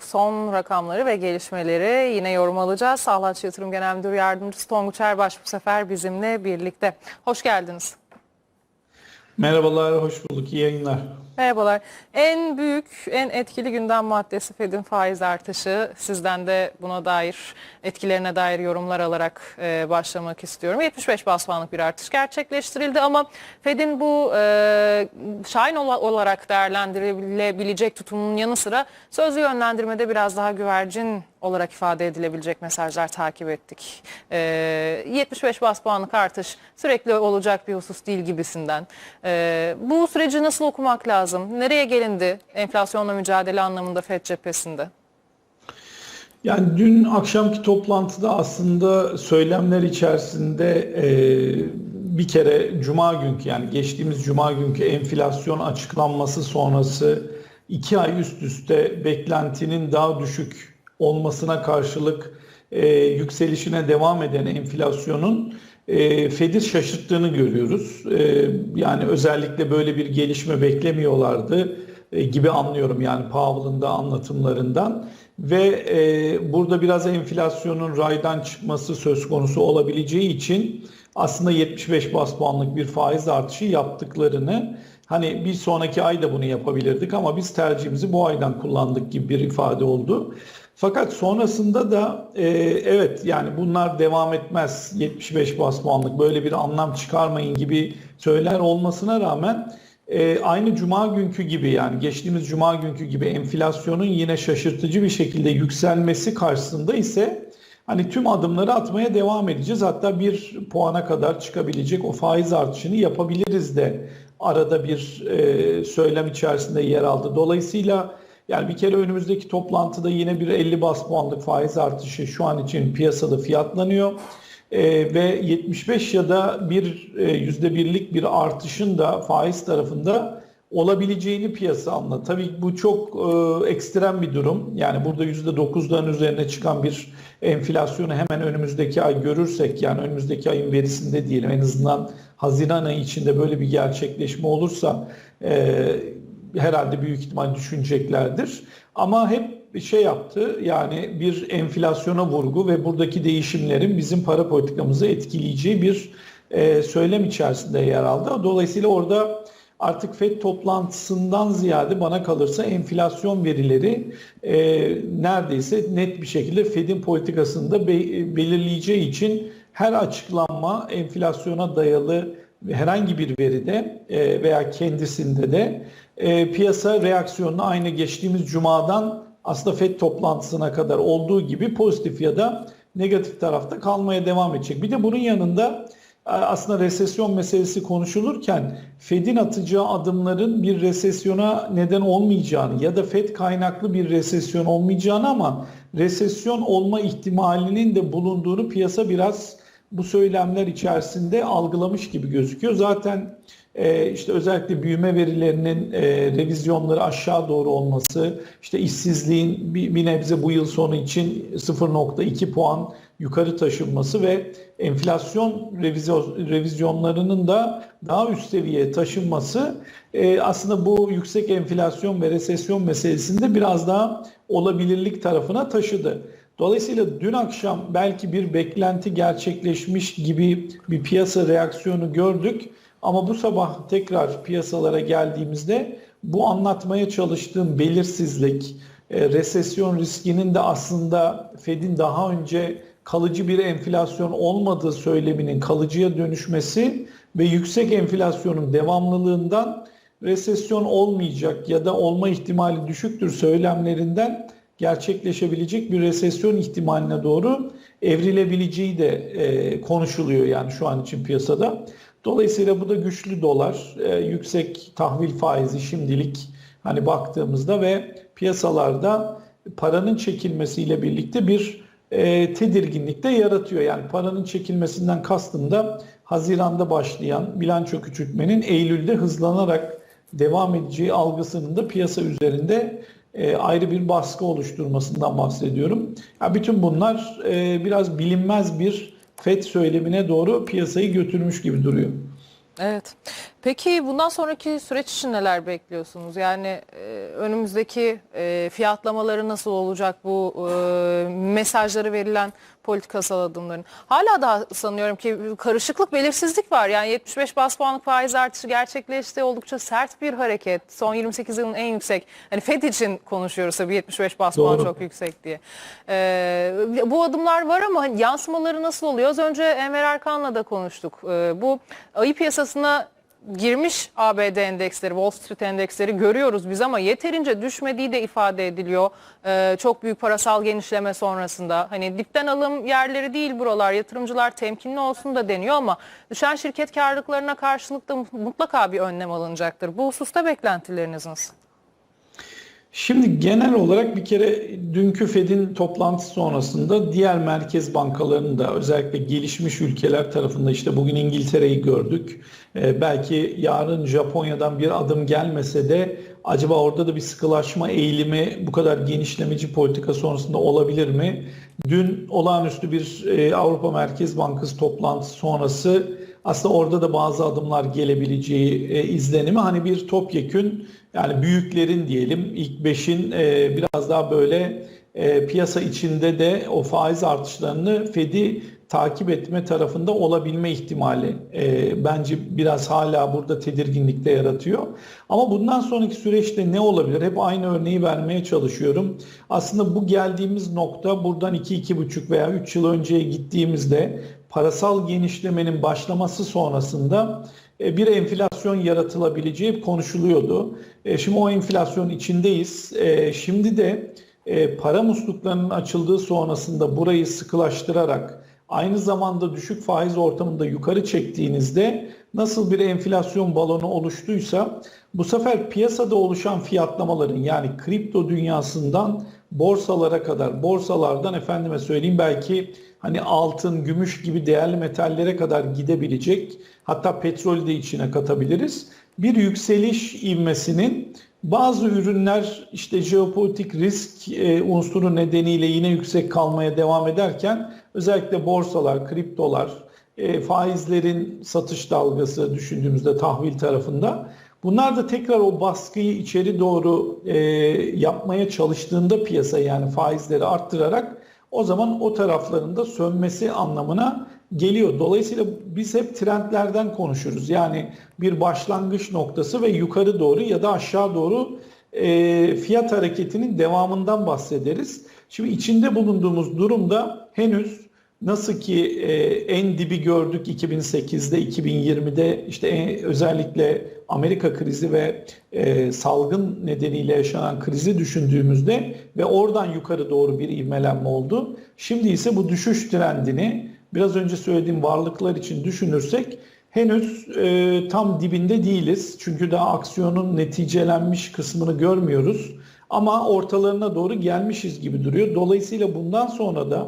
Son rakamları ve gelişmeleri yine yorum alacağız. Sağlaç Yatırım Genel Müdür Yardımcısı Tonguç Erbaş bu sefer bizimle birlikte. Hoş geldiniz. Merhabalar, hoş bulduk. İyi yayınlar. Merhabalar. En büyük, en etkili gündem maddesi Fed'in faiz artışı. Sizden de buna dair, etkilerine dair yorumlar alarak e, başlamak istiyorum. 75 bas puanlık bir artış gerçekleştirildi ama Fed'in bu e, şahin ola- olarak değerlendirilebilecek tutumunun yanı sıra sözlü yönlendirmede biraz daha güvercin olarak ifade edilebilecek mesajlar takip ettik. E, 75 bas puanlık artış sürekli olacak bir husus değil gibisinden. E, bu süreci nasıl okumak lazım? Nereye gelindi enflasyonla mücadele anlamında FED cephesinde? Yani dün akşamki toplantıda aslında söylemler içerisinde e, bir kere Cuma günkü yani geçtiğimiz Cuma günkü enflasyon açıklanması sonrası iki ay üst üste beklentinin daha düşük olmasına karşılık e, yükselişine devam eden enflasyonun e, Fed'i şaşırttığını görüyoruz. E, yani özellikle böyle bir gelişme beklemiyorlardı e, gibi anlıyorum yani Powell'ın da anlatımlarından ve e, burada biraz enflasyonun raydan çıkması söz konusu olabileceği için aslında 75 bas puanlık bir faiz artışı yaptıklarını hani bir sonraki ay da bunu yapabilirdik ama biz tercihimizi bu aydan kullandık gibi bir ifade oldu. Fakat sonrasında da e, evet yani bunlar devam etmez 75 bas puanlık böyle bir anlam çıkarmayın gibi söyler olmasına rağmen e, aynı cuma günkü gibi yani geçtiğimiz cuma günkü gibi enflasyonun yine şaşırtıcı bir şekilde yükselmesi karşısında ise hani tüm adımları atmaya devam edeceğiz. Hatta bir puana kadar çıkabilecek o faiz artışını yapabiliriz de arada bir e, söylem içerisinde yer aldı. Dolayısıyla yani bir kere önümüzdeki toplantıda yine bir 50 bas puanlık faiz artışı şu an için piyasada fiyatlanıyor. Ee, ve 75 ya da bir e, yüzde birlik bir artışın da faiz tarafında olabileceğini piyasa anla. Tabii bu çok e, ekstrem bir durum. Yani burada yüzde 9'dan üzerine çıkan bir enflasyonu hemen önümüzdeki ay görürsek yani önümüzdeki ayın verisinde diyelim en azından Haziran ayı içinde böyle bir gerçekleşme olursa e, herhalde büyük ihtimal düşüneceklerdir. Ama hep şey yaptı yani bir enflasyona vurgu ve buradaki değişimlerin bizim para politikamızı etkileyeceği bir e, söylem içerisinde yer aldı. Dolayısıyla orada artık FED toplantısından ziyade bana kalırsa enflasyon verileri e, neredeyse net bir şekilde FED'in politikasını da be- belirleyeceği için her açıklanma enflasyona dayalı herhangi bir veride e, veya kendisinde de e, piyasa reaksiyonunu aynı geçtiğimiz cumadan aslında FED toplantısına kadar olduğu gibi pozitif ya da negatif tarafta kalmaya devam edecek. Bir de bunun yanında e, aslında resesyon meselesi konuşulurken Fed'in atacağı adımların bir resesyona neden olmayacağını ya da Fed kaynaklı bir resesyon olmayacağını ama resesyon olma ihtimalinin de bulunduğunu piyasa biraz bu söylemler içerisinde algılamış gibi gözüküyor. Zaten e, işte özellikle büyüme verilerinin e, revizyonları aşağı doğru olması, işte işsizliğin bir, bir nebze bu yıl sonu için 0.2 puan yukarı taşınması ve enflasyon revizyon, revizyonlarının da daha üst seviyeye taşınması e, aslında bu yüksek enflasyon ve resesyon meselesinde biraz daha olabilirlik tarafına taşıdı. Dolayısıyla dün akşam belki bir beklenti gerçekleşmiş gibi bir piyasa reaksiyonu gördük. Ama bu sabah tekrar piyasalara geldiğimizde bu anlatmaya çalıştığım belirsizlik, e, resesyon riskinin de aslında Fed'in daha önce kalıcı bir enflasyon olmadığı söyleminin kalıcıya dönüşmesi ve yüksek enflasyonun devamlılığından resesyon olmayacak ya da olma ihtimali düşüktür söylemlerinden gerçekleşebilecek bir resesyon ihtimaline doğru evrilebileceği de e, konuşuluyor yani şu an için piyasada. Dolayısıyla bu da güçlü dolar, e, yüksek tahvil faizi şimdilik hani baktığımızda ve piyasalarda paranın çekilmesiyle birlikte bir e, tedirginlik de yaratıyor. Yani paranın çekilmesinden kastım da Haziran'da başlayan bilanço küçültmenin Eylül'de hızlanarak devam edeceği algısının da piyasa üzerinde e, ayrı bir baskı oluşturmasından bahsediyorum. Ya bütün bunlar e, biraz bilinmez bir FED söylemine doğru piyasayı götürmüş gibi duruyor. Evet. Peki bundan sonraki süreç için neler bekliyorsunuz? Yani e, önümüzdeki e, fiyatlamaları nasıl olacak bu e, mesajları verilen politikasal adımların? Hala da sanıyorum ki karışıklık, belirsizlik var. Yani 75 bas puanlık faiz artışı gerçekleşti. Oldukça sert bir hareket. Son 28 yılın en yüksek. Hani FED için konuşuyoruz tabii 75 bas puan çok yüksek diye. E, bu adımlar var ama hani yansımaları nasıl oluyor? Az önce Enver Erkan'la da konuştuk. E, bu ayı piyasasına girmiş ABD endeksleri, Wall Street endeksleri görüyoruz biz ama yeterince düşmediği de ifade ediliyor. Ee, çok büyük parasal genişleme sonrasında. Hani dipten alım yerleri değil buralar. Yatırımcılar temkinli olsun da deniyor ama düşen şirket karlılıklarına karşılık da mutlaka bir önlem alınacaktır. Bu hususta beklentileriniz nasıl? Şimdi genel olarak bir kere dünkü Fed'in toplantısı sonrasında diğer merkez bankalarının da özellikle gelişmiş ülkeler tarafında işte bugün İngiltere'yi gördük. Ee, belki yarın Japonya'dan bir adım gelmese de acaba orada da bir sıkılaşma eğilimi bu kadar genişlemeci politika sonrasında olabilir mi? Dün olağanüstü bir e, Avrupa Merkez Bankası toplantısı sonrası aslında orada da bazı adımlar gelebileceği e, izlenimi. Hani bir topyekün yani büyüklerin diyelim ilk beşin e, biraz daha böyle e, piyasa içinde de o faiz artışlarını Fed'i takip etme tarafında olabilme ihtimali e, bence biraz hala burada tedirginlikte yaratıyor. Ama bundan sonraki süreçte ne olabilir? Hep aynı örneği vermeye çalışıyorum. Aslında bu geldiğimiz nokta buradan 2-2,5 veya 3 yıl önceye gittiğimizde parasal genişlemenin başlaması sonrasında e, bir enflasyon yaratılabileceği konuşuluyordu. E, Şimdi o enflasyon içindeyiz. E, Şimdi de para musluklarının açıldığı sonrasında burayı sıkılaştırarak aynı zamanda düşük faiz ortamında yukarı çektiğinizde nasıl bir enflasyon balonu oluştuysa bu sefer piyasada oluşan fiyatlamaların yani kripto dünyasından borsalara kadar borsalardan efendime söyleyeyim belki hani altın, gümüş gibi değerli metallere kadar gidebilecek hatta petrolü de içine katabiliriz. Bir yükseliş ivmesinin bazı ürünler işte jeopolitik risk e, unsuru nedeniyle yine yüksek kalmaya devam ederken özellikle borsalar, kriptolar, e, faizlerin satış dalgası düşündüğümüzde tahvil tarafında bunlar da tekrar o baskıyı içeri doğru e, yapmaya çalıştığında piyasa yani faizleri arttırarak o zaman o taraflarında sönmesi anlamına geliyor. Dolayısıyla biz hep trendlerden konuşuruz. Yani bir başlangıç noktası ve yukarı doğru ya da aşağı doğru e, fiyat hareketinin devamından bahsederiz. Şimdi içinde bulunduğumuz durumda henüz nasıl ki e, en dibi gördük 2008'de, 2020'de işte en- özellikle Amerika krizi ve e, salgın nedeniyle yaşanan krizi düşündüğümüzde ve oradan yukarı doğru bir ivmelenme oldu. Şimdi ise bu düşüş trendini biraz önce söylediğim varlıklar için düşünürsek henüz e, tam dibinde değiliz. Çünkü daha aksiyonun neticelenmiş kısmını görmüyoruz. Ama ortalarına doğru gelmişiz gibi duruyor. Dolayısıyla bundan sonra da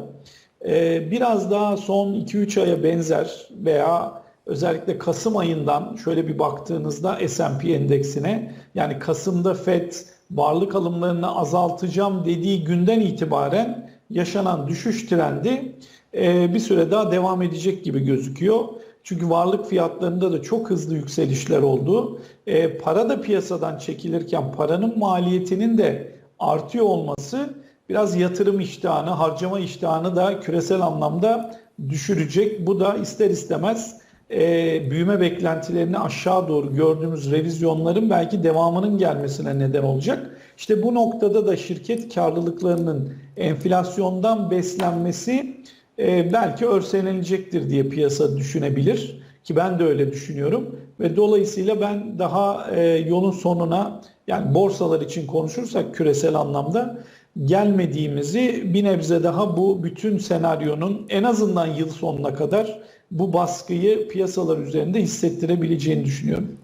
e, biraz daha son 2-3 aya benzer veya özellikle Kasım ayından şöyle bir baktığınızda S&P endeksine yani Kasım'da FED varlık alımlarını azaltacağım dediği günden itibaren yaşanan düşüş trendi e, bir süre daha devam edecek gibi gözüküyor. Çünkü varlık fiyatlarında da çok hızlı yükselişler oldu. E, para da piyasadan çekilirken paranın maliyetinin de artıyor olması biraz yatırım iştahını, harcama iştahını da küresel anlamda düşürecek. Bu da ister istemez e, büyüme beklentilerini aşağı doğru gördüğümüz revizyonların belki devamının gelmesine neden olacak. İşte bu noktada da şirket karlılıklarının enflasyondan beslenmesi e, belki örselenecektir diye piyasa düşünebilir ki ben de öyle düşünüyorum ve dolayısıyla ben daha e, yolun sonuna yani borsalar için konuşursak küresel anlamda gelmediğimizi bir nebze daha bu bütün senaryonun en azından yıl sonuna kadar bu baskıyı piyasalar üzerinde hissettirebileceğini düşünüyorum.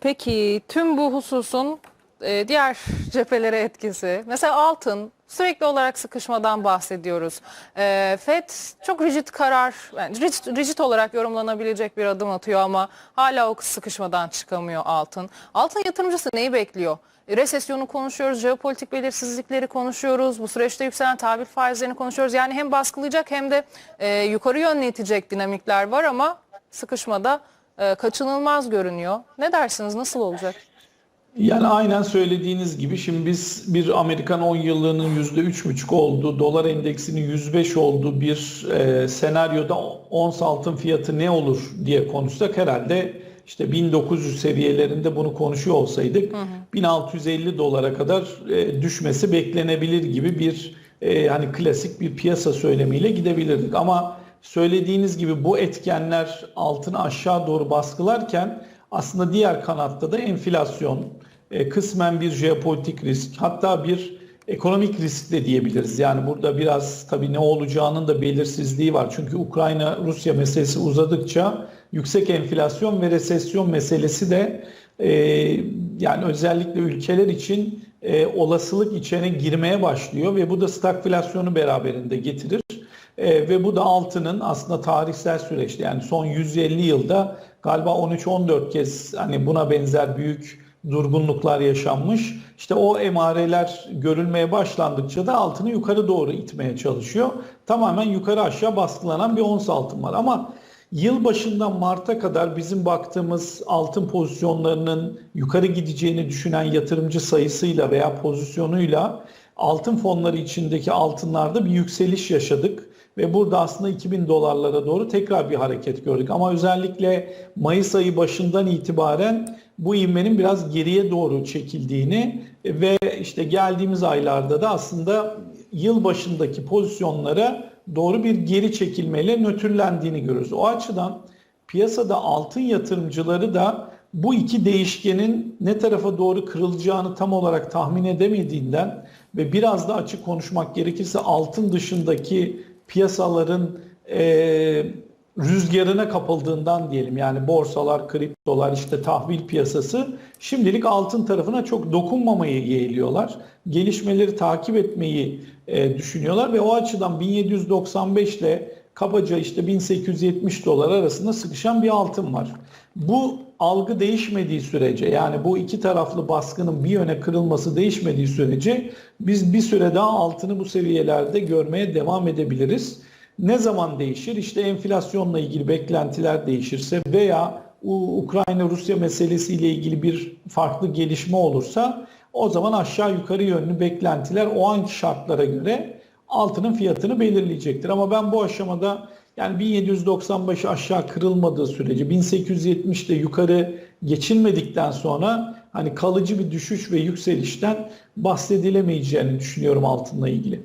Peki tüm bu hususun e, diğer cephelere etkisi. Mesela altın sürekli olarak sıkışmadan bahsediyoruz. E, FED çok rigid karar, yani rigid, rigid olarak yorumlanabilecek bir adım atıyor ama hala o sıkışmadan çıkamıyor altın. Altın yatırımcısı neyi bekliyor? Resesyonu konuşuyoruz, jeopolitik belirsizlikleri konuşuyoruz, bu süreçte yükselen tahvil faizlerini konuşuyoruz. Yani hem baskılayacak hem de e, yukarı yönlü itecek dinamikler var ama sıkışmada e, kaçınılmaz görünüyor. Ne dersiniz? Nasıl olacak? Yani aynen söylediğiniz gibi şimdi biz bir Amerikan 10 yıllığının %3,5 olduğu, dolar endeksinin 105 olduğu bir e, senaryoda ons altın fiyatı ne olur diye konuşsak herhalde işte 1900 seviyelerinde bunu konuşuyor olsaydık 1650 dolara kadar e, düşmesi beklenebilir gibi bir e, hani klasik bir piyasa söylemiyle gidebilirdik. Ama söylediğiniz gibi bu etkenler altını aşağı doğru baskılarken aslında diğer kanatta da enflasyon, e, kısmen bir jeopolitik risk, hatta bir ekonomik risk de diyebiliriz. Yani burada biraz tabii ne olacağının da belirsizliği var. Çünkü Ukrayna-Rusya meselesi uzadıkça yüksek enflasyon ve resesyon meselesi de e, yani özellikle ülkeler için e, olasılık içine girmeye başlıyor ve bu da stagflasyonu beraberinde getirir. E, ve bu da altının aslında tarihsel süreçte yani son 150 yılda galiba 13-14 kez hani buna benzer büyük durgunluklar yaşanmış. İşte o emareler görülmeye başlandıkça da altını yukarı doğru itmeye çalışıyor. Tamamen yukarı aşağı baskılanan bir ons altın var ama Yıl başından Mart'a kadar bizim baktığımız altın pozisyonlarının yukarı gideceğini düşünen yatırımcı sayısıyla veya pozisyonuyla altın fonları içindeki altınlarda bir yükseliş yaşadık ve burada aslında 2000 dolarlara doğru tekrar bir hareket gördük. Ama özellikle Mayıs ayı başından itibaren bu ivmenin biraz geriye doğru çekildiğini ve işte geldiğimiz aylarda da aslında yıl başındaki pozisyonlara doğru bir geri çekilmeyle nötrlendiğini görüyoruz. O açıdan piyasada altın yatırımcıları da bu iki değişkenin ne tarafa doğru kırılacağını tam olarak tahmin edemediğinden ve biraz da açık konuşmak gerekirse altın dışındaki piyasaların e, rüzgarına kapıldığından diyelim yani borsalar, kriptolar, işte tahvil piyasası şimdilik altın tarafına çok dokunmamayı yeğliyorlar. Gelişmeleri takip etmeyi e, düşünüyorlar ve o açıdan 1795 ile kabaca işte 1870 dolar arasında sıkışan bir altın var. Bu algı değişmediği sürece yani bu iki taraflı baskının bir yöne kırılması değişmediği sürece biz bir süre daha altını bu seviyelerde görmeye devam edebiliriz. Ne zaman değişir? İşte enflasyonla ilgili beklentiler değişirse veya Ukrayna-Rusya meselesiyle ilgili bir farklı gelişme olursa o zaman aşağı yukarı yönlü beklentiler o anki şartlara göre altının fiyatını belirleyecektir. Ama ben bu aşamada yani 1795 aşağı kırılmadığı sürece 1870'de yukarı geçilmedikten sonra hani kalıcı bir düşüş ve yükselişten bahsedilemeyeceğini düşünüyorum altınla ilgili.